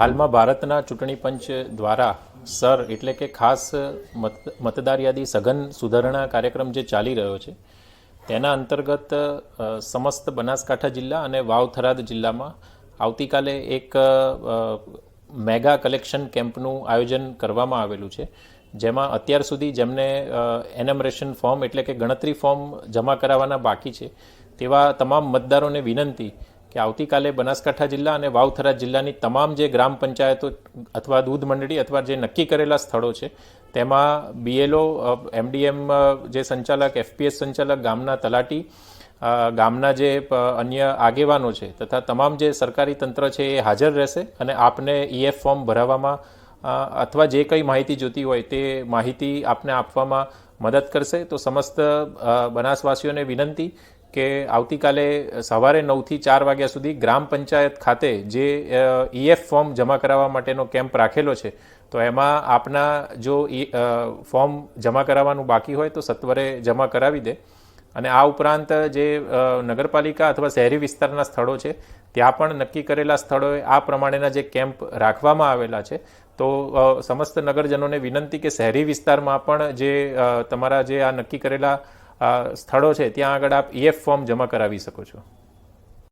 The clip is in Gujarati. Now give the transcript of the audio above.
હાલમાં ભારતના ચૂંટણી પંચ દ્વારા સર એટલે કે ખાસ મત મતદાર યાદી સઘન સુધારણા કાર્યક્રમ જે ચાલી રહ્યો છે, તેના અંતર્ગત સમસ્ત બનાસકાંઠા જિલ્લા અને વાવ થરાદ જિલ્લામાં આવતીકાલે એક મેગા કલેક્શન કેમ્પનું આયોજન કરવામાં આવેલું છે, જેમાં અત્યાર સુધી જેમને એનમરેશન ફોર્મ એટલે કે ગણતરી ફોર્મ જમા કરાવવાના બાકી છે, તેવા તમામ મતદારોને વિનંતી કે આવતીકાલે બનાસકાંઠા જિલ્લા અને વાવથરા જિલ્લાની તમામ જે ગ્રામ પંચાયતો અથવા દૂધ મંડળી અથવા જે નક્કી કરેલા સ્થળો છે, તેમાં બીએલઓ એમડીએમ જે સંચાલક એફપીએસ સંચાલક, ગામના તલાટી ગામના જે અન્ય આગેવાનો છે તથા તમામ જે સરકારી તંત્ર છે એ હાજર રહેશે અને આપને ઈએફ ફોર્મ ભરાવવામાં અથવા જે કંઈ માહિતી જોતી હોય તે માહિતી આપને આપવામાં મદદ કરશે. તો સમસ્ત બનાસવાસીઓને વિનંતી કે આવતીકાલે સવારે નવથી ચાર વાગ્યા સુધી ગ્રામ પંચાયત ખાતે જે ઈએફ ફોર્મ જમા કરાવવા માટેનો કેમ્પ રાખેલો છે, તો એમાં આપના જો ફોર્મ જમા કરાવવાનું બાકી હોય તો સત્વરે જમા કરાવી દે. અને આ ઉપરાંત જે નગરપાલિકા અથવા શહેરી વિસ્તારના સ્થળો છે, ત્યાં પણ નક્કી કરેલા સ્થળોએ આ પ્રમાણેના જે કેમ્પ રાખવામાં આવેલા છે, તો સમસ્ત નગરજનોને વિનંતી કે શહેરી વિસ્તારમાં પણ જે તમારા જે આ નક્કી કરેલા સ્થળો છે ત્યાં આગળ આપ ઈએફ ફોર્મ જમા કરાવી શકો છો.